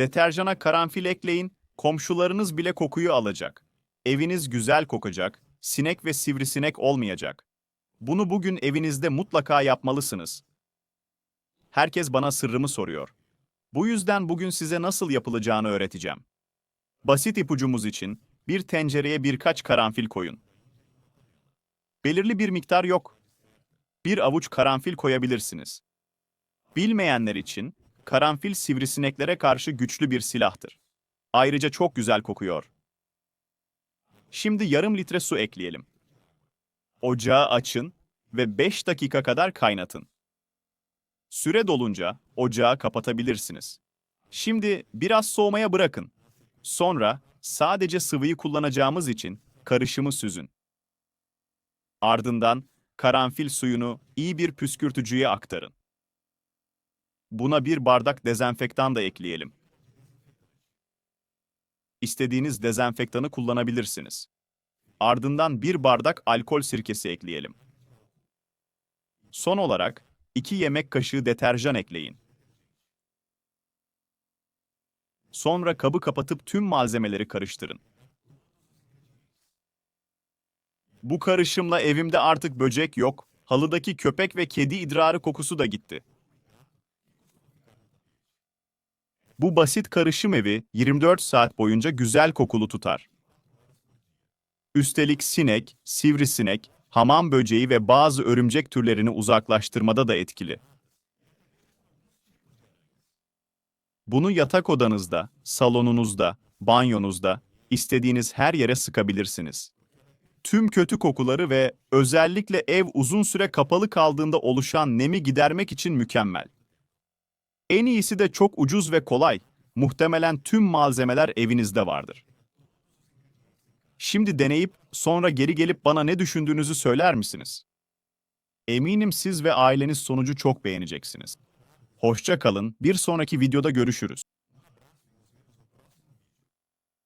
Deterjana karanfil ekleyin, komşularınız bile kokuyu alacak. Eviniz güzel kokacak, sinek ve sivrisinek olmayacak. Bunu bugün evinizde mutlaka yapmalısınız. Herkes bana sırrımı soruyor. Bu yüzden bugün size nasıl yapılacağını öğreteceğim. Basit ipucumuz için bir tencereye birkaç karanfil koyun. Belirli bir miktar yok. Bir avuç karanfil koyabilirsiniz. Bilmeyenler için karanfil sivrisineklere karşı güçlü bir silahtır. Ayrıca çok güzel kokuyor. Şimdi yarım litre su ekleyelim. Ocağı açın ve 5 dakika kadar kaynatın. Süre dolunca ocağı kapatabilirsiniz. Şimdi biraz soğumaya bırakın. Sonra sadece sıvıyı kullanacağımız için karışımı süzün. Ardından karanfil suyunu iyi bir püskürtücüye aktarın. Buna bir bardak dezenfektan da ekleyelim. İstediğiniz dezenfektanı kullanabilirsiniz. Ardından bir bardak alkol sirkesi ekleyelim. Son olarak 2 yemek kaşığı deterjan ekleyin. Sonra kabı kapatıp tüm malzemeleri karıştırın. Bu karışımla evimde artık böcek yok, halıdaki köpek ve kedi idrarı kokusu da gitti. Bu basit karışım evi 24 saat boyunca güzel kokulu tutar. Üstelik sinek, sivrisinek, hamam böceği ve bazı örümcek türlerini uzaklaştırmada da etkili. Bunu yatak odanızda, salonunuzda, banyonuzda, istediğiniz her yere sıkabilirsiniz. Tüm kötü kokuları ve özellikle ev uzun süre kapalı kaldığında oluşan nemi gidermek için mükemmel. En iyisi de çok ucuz ve kolay. Muhtemelen tüm malzemeler evinizde vardır. Şimdi deneyip sonra geri gelip bana ne düşündüğünüzü söyler misiniz? Eminim siz ve aileniz sonucu çok beğeneceksiniz. Hoşça kalın, bir sonraki videoda görüşürüz.